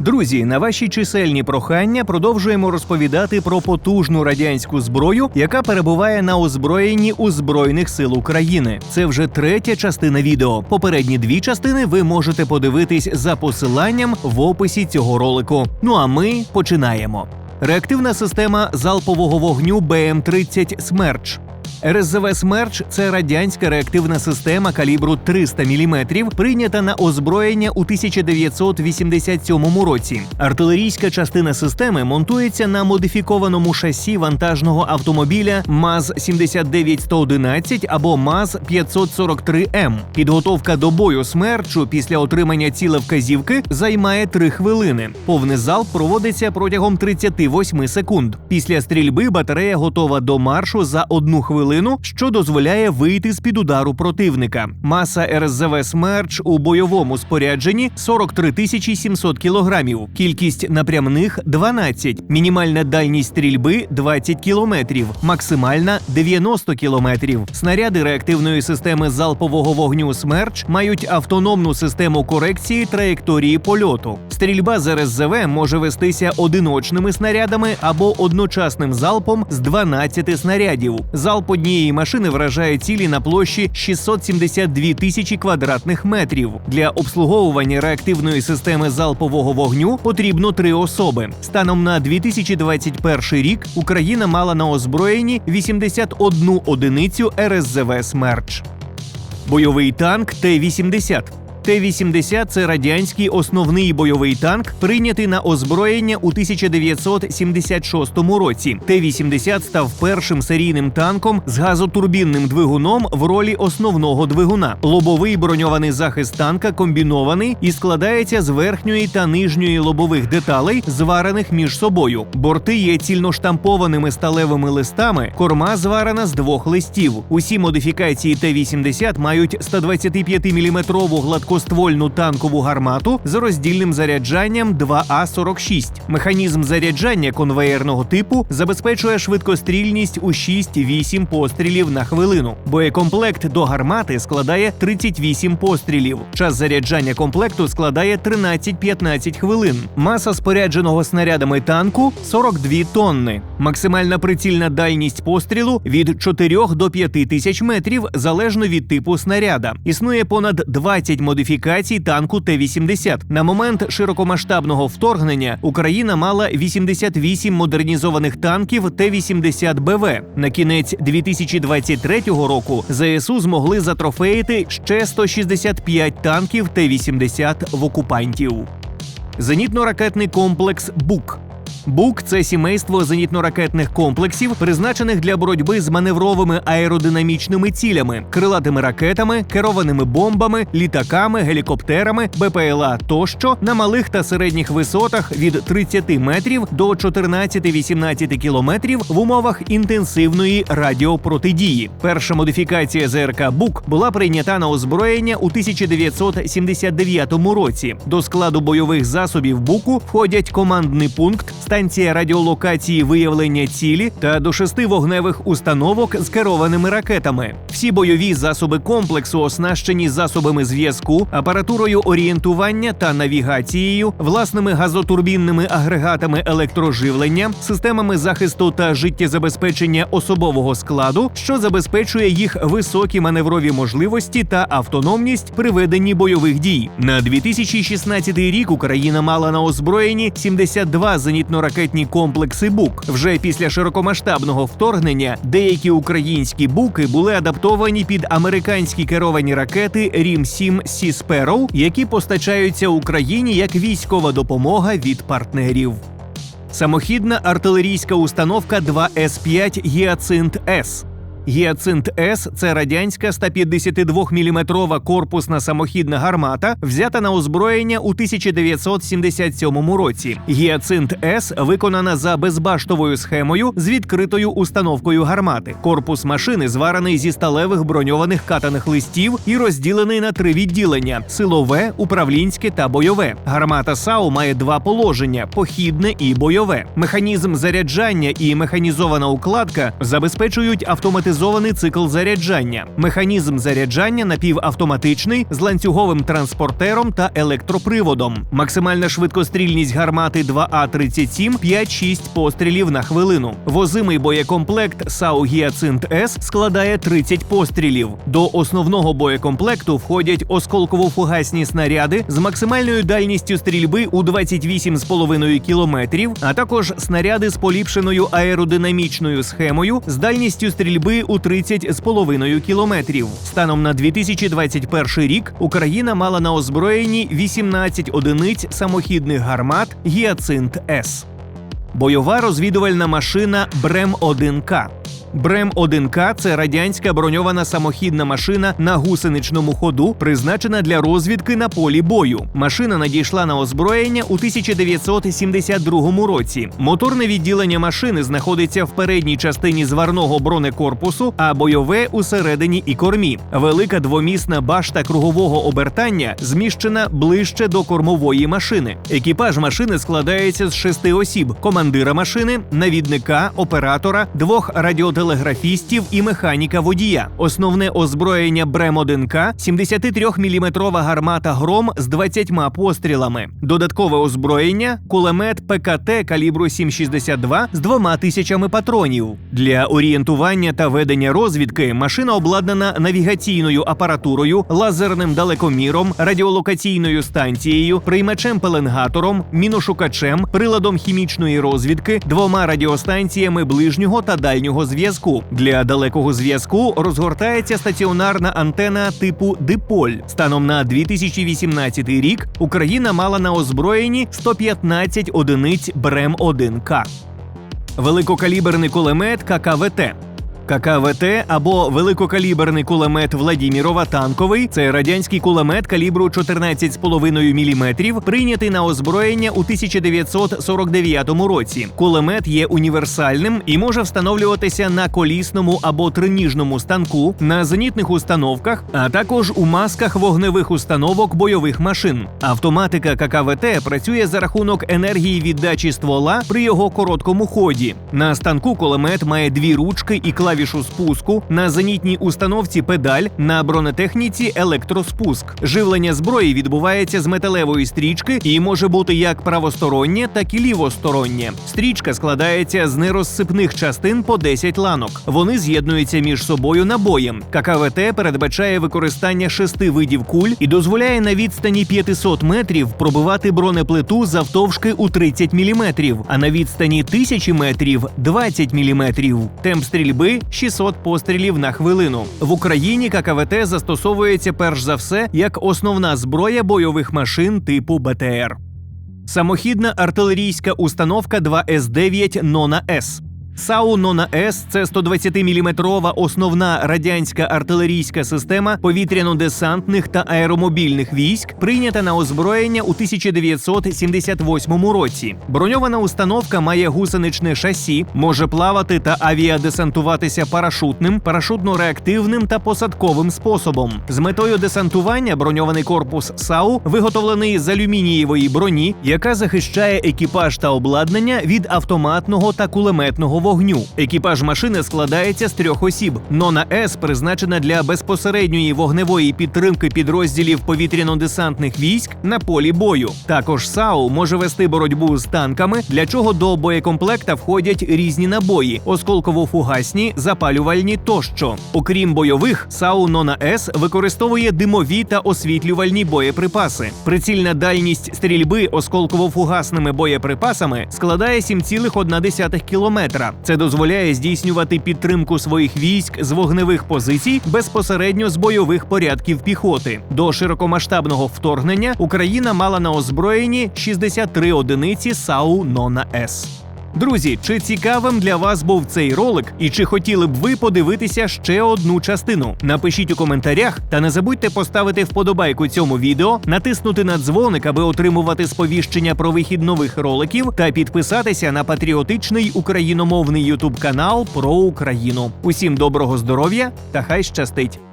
Друзі, на ваші чисельні прохання продовжуємо розповідати про потужну радянську зброю, яка перебуває на озброєнні у Збройних сил України. Це вже третя частина відео. Попередні дві частини ви можете подивитись за посиланням в описі цього ролику. Ну а ми починаємо. Реактивна система залпового вогню БМ-30 «Смерч». РСЗВ «Смерч» – це радянська реактивна система калібру 300 мм, прийнята на озброєння у 1987 році. Артилерійська частина системи монтується на модифікованому шасі вантажного автомобіля МАЗ-79111 або МАЗ-543М. Підготовка до бою «Смерчу» після отримання цілевказівки займає 3 хвилини. Повний залп проводиться протягом 38 секунд. Після стрільби батарея готова до маршу за одну хвилину, що дозволяє вийти з під удару противника. Маса РСЗВ «Смерч» у бойовому спорядженні 43 тисячі 700 кілограмів. Кількість напрямних 12, мінімальна дальність стрільби 20 кілометрів, максимальна 90 кілометрів. Снаряди реактивної системи залпового вогню «Смерч» мають автономну систему корекції траєкторії польоту. Стрільба з РСЗВ може вестися одиночними снарядами або одночасним залпом з 12 снарядів. Залп однієї машини вражає цілі на площі 672 тисячі квадратних метрів. Для обслуговування реактивної системи залпового вогню потрібно три особи. Станом на 2021 рік Україна мала на озброєнні 81 одиницю РСЗВ «Смерч». Бойовий танк Т-80 Т-80 – це радянський основний бойовий танк, прийнятий на озброєння у 1976 році. Т-80 став першим серійним танком з газотурбінним двигуном в ролі основного двигуна. Лобовий броньований захист танка комбінований і складається з верхньої та нижньої лобових деталей, зварених між собою. Борти є цільноштампованими сталевими листами, корма зварена з двох листів. Усі модифікації Т-80 мають 125-мм гладкоствольну танкову гармату з роздільним заряджанням 2А46. Механізм заряджання конвеєрного типу забезпечує швидкострільність у 6-8 пострілів на хвилину. Боєкомплект до гармати складає 38 пострілів. Час заряджання комплекту складає 13-15 хвилин. Маса спорядженого снарядами танку 42 тонни. Максимальна прицільна дальність пострілу від 4 до 5 тисяч метрів залежно від типу снаряда. Існує понад 20 модифікацій танку Т-80. На момент широкомасштабного вторгнення Україна мала 88 модернізованих танків Т-80БВ. На кінець 2023 року ЗСУ змогли затрофеїти ще 165 танків Т-80 в окупантів. Зенітно-ракетний комплекс БУК. БУК це сімейство зенітно-ракетних комплексів, призначених для боротьби з маневровими аеродинамічними цілями, крилатими ракетами, керованими бомбами, літаками, гелікоптерами, БПЛА тощо на малих та середніх висотах від 30 метрів до 14-18 кілометрів в умовах інтенсивної радіопротидії. Перша модифікація ЗРК БУК була прийнята на озброєння у 1979 році. До складу бойових засобів БУКу входять командний пункт станція радіолокації виявлення цілі та до шести вогневих установок з керованими ракетами. Всі бойові засоби комплексу оснащені засобами зв'язку, апаратурою орієнтування та навігацією, власними газотурбінними агрегатами електроживлення, системами захисту та життєзабезпечення особового складу, що забезпечує їх високі маневрові можливості та автономність при веденні бойових дій. На 2016 рік Україна мала на озброєнні 72 зенітно ракетні комплекси БУК. Вже після широкомасштабного вторгнення деякі українські буки були адаптовані під американські керовані ракети Рім 7 Сі Sparrow, які постачаються Україні як військова допомога від партнерів. Самохідна артилерійська установка 2С5 Гіацинт С. Гіацинт С це радянська 152-мм корпусна самохідна гармата, взята на озброєння у 1977 році. Гіацинт С виконана за безбаштовою схемою з відкритою установкою гармати. Корпус машини зварений зі сталевих броньованих катаних листів і розділений на три відділення: силове, управлінське та бойове. Гармата САУ має два положення: похідне і бойове. Механізм заряджання і механізована укладка забезпечують автоматизовану автоматизований цикл заряджання, механізм заряджання напівавтоматичний з ланцюговим транспортером та електроприводом. Максимальна швидкострільність гармати 2А37 5-6 пострілів на хвилину. Возимий боєкомплект САУ Гіацинт С складає 30 пострілів. До основного боєкомплекту входять осколково-фугасні снаряди з максимальною дальністю стрільби у 28,5 кілометрів, а також снаряди з поліпшеною аеродинамічною схемою з дальністю стрільби у 30,5 кілометрів. Станом на 2021 рік Україна мала на озброєнні 18 одиниць самохідних гармат Гіацинт С. Бойова розвідувальна машина Брем 1К. Брем 1К це радянська броньована самохідна машина на гусеничному ходу, призначена для розвідки на полі бою. Машина надійшла на озброєння у 1972 році. Моторне відділення машини знаходиться в передній частині зварного бронекорпусу, а бойове усередині і кормі. Велика двомісна башта кругового обертання зміщена ближче до кормової машини. Екіпаж машини складається з шести осіб: командира машини, навідника, оператора, двох радіотелеграфістів і механіка водія. Основне озброєння Брем 1К – 73-мм гармата Гром з 20 пострілами. Додаткове озброєння кулемет ПКТ калібру 7,62 з двома тисячами патронів. Для орієнтування та ведення розвідки машина обладнана навігаційною апаратурою, лазерним далекоміром, радіолокаційною станцією, приймачем-пеленгатором, міношукачем, приладом хімічної розвідки, двома радіостанціями ближнього та дальнього зв'язку. Для далекого зв'язку розгортається стаціонарна антена типу Диполь. Станом на 2018 рік Україна мала на озброєнні 115 одиниць Брем 1К. Великокаліберний кулемет ККВТ. ККВТ або великокаліберний кулемет Владімірова танковий це радянський кулемет калібру 14,5 мм, прийнятий на озброєння у 1949 році. Кулемет є універсальним і може встановлюватися на колісному або триніжному станку, на зенітних установках, а також у масках вогневих установок бойових машин. Автоматика ККВТ працює за рахунок енергії віддачі ствола при його короткому ході. На станку кулемет має дві ручки і клавіші клавішу спуску, на зенітній установці педаль, на бронетехніці електроспуск. Живлення зброї відбувається з металевої стрічки і може бути як правостороннє, так і лівостороннє. Стрічка складається з нерозсипних частин по 10 ланок. Вони з'єднуються між собою набоєм. ККВТ передбачає використання шести видів куль і дозволяє на відстані 500 метрів пробивати бронеплиту завтовшки у 30 мм, а на відстані 1000 метрів 20 мм. Темп стрільби 600 пострілів на хвилину. В Україні ККВТ застосовується перш за все як основна зброя бойових машин типу БТР. Самохідна артилерійська установка 2С9 Нона С. САУ Нона С це 120-мм основна радянська артилерійська система повітряно-десантних та аеромобільних військ, прийнята на озброєння у 1978 році. Броньована установка має гусеничне шасі, може плавати та авіадесантуватися парашутним, парашутно-реактивним та посадковим способом. З метою десантування броньований корпус САУ виготовлений з алюмінієвої броні, яка захищає екіпаж та обладнання від автоматного та кулеметного вогню. Екіпаж машини складається з трьох осіб. Нона С призначена для безпосередньої вогневої підтримки підрозділів повітряно-десантних військ на полі бою. Також САУ може вести боротьбу з танками, для чого до боєкомплекта входять різні набої, осколково-фугасні, запалювальні тощо. Окрім бойових, САУ Нона С використовує димові та освітлювальні боєприпаси. Прицільна дальність стрільби осколково-фугасними боєприпасами складає 7,1 кілометра. Це дозволяє здійснювати підтримку своїх військ з вогневих позицій безпосередньо з бойових порядків піхоти. До широкомасштабного вторгнення Україна мала на озброєнні 63 одиниці САУ Нона С. Друзі, чи цікавим для вас був цей ролик, і чи хотіли б ви подивитися ще одну частину? Напишіть у коментарях та не забудьте поставити вподобайку цьому відео, натиснути на дзвоник, аби отримувати сповіщення про вихід нових роликів, та підписатися на патріотичний україномовний ютуб канал про Україну. Усім доброго здоров'я та хай щастить!